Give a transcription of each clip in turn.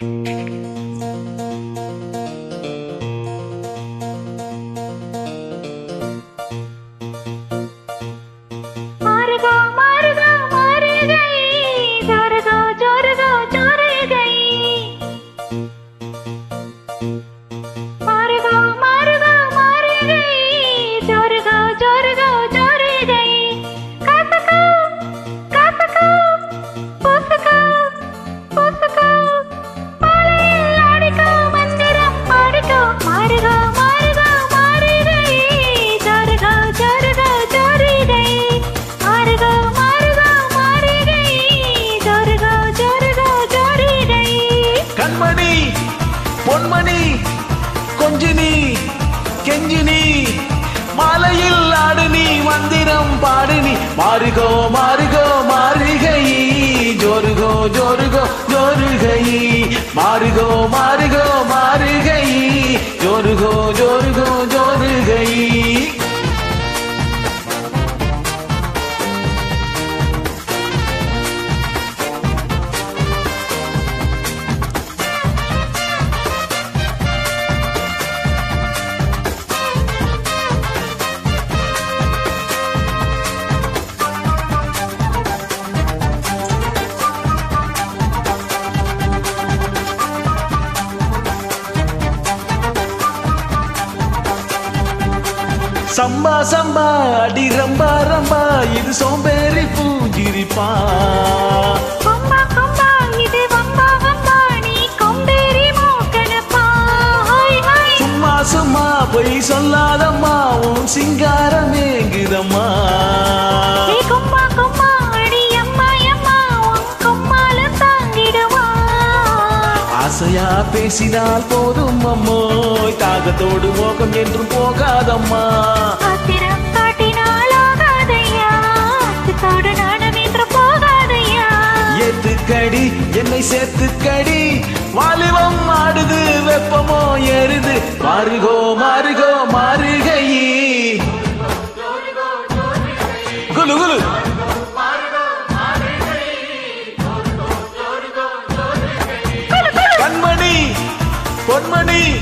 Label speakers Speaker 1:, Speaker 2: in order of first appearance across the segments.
Speaker 1: மாறுகோ
Speaker 2: பொன்மணி பொன்மணி கொஞ்சினி கெஞ்சினி மாலையில் ஆடுனி மந்திரம் பாடுனி. மாறுகோ மாறுகோ மாறுகை ஜோருகோ ஜோருகோ ஜோருகை மாறுகோ மாறுகோ மாறுகை ஜோருகோ ஜோருகோ ஜோருகை சம்பா சம்பா அடி ரம்பா ரம்பா இது சோம்பேறி பூஞ்சிரிப்பா. சும்மா பொய் சொல்லாதம்மா உன் சிங்காரம் ஏங்குதம்மா. ஆசையா பேசினால் போதும் அம்மோய். தாகத்தோடு மோகம் என்றும் போகாதம்மா. ஏத்துக்கடி என்னை சேர்த்துக்கடி வாலிபம் ஆடுது வெப்பமோ ஏறுது. மாறுகோ மாறுகை பொன்மணி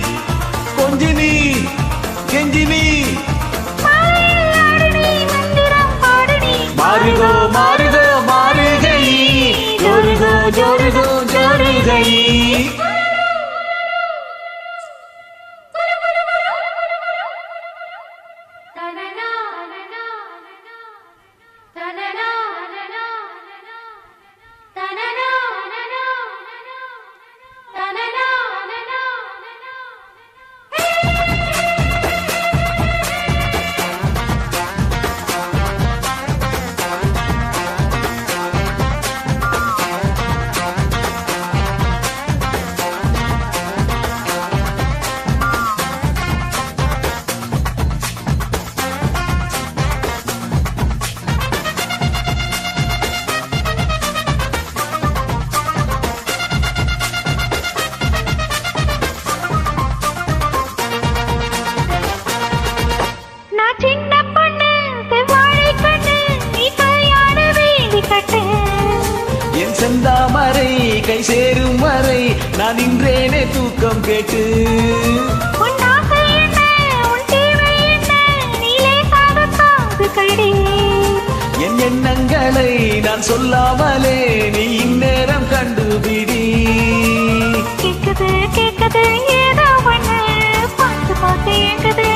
Speaker 2: என் செந்தாமரை கை சேரும் வரை நான் நின்றேனே தூக்கம் கேட்டு. என் எண்ணங்களை நான் சொல்லாமலே நீ இந்நேரம் கண்டுபிடி.
Speaker 1: கேக்குது கேக்குது ஏதோ பண்ணு பார்த்து பார்த்து எங்குது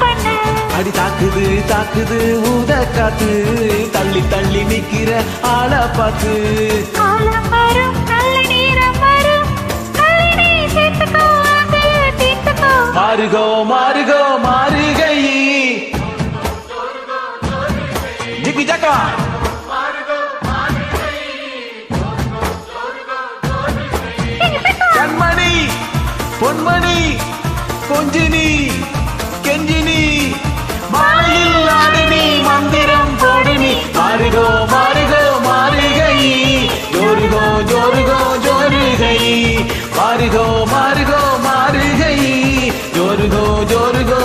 Speaker 1: பண்ணு.
Speaker 2: அடி தாக்குது தாக்குது ஊத காத்து
Speaker 1: ஆசையை தீர்த்துக்கோ
Speaker 2: மாறுகோ மாறுகோ மாறுகை. ஜிகி ஜக்கா. கண்மணி பொன்மணி கொஞ்சினி. मार गो मार गई जोर गो जोर गो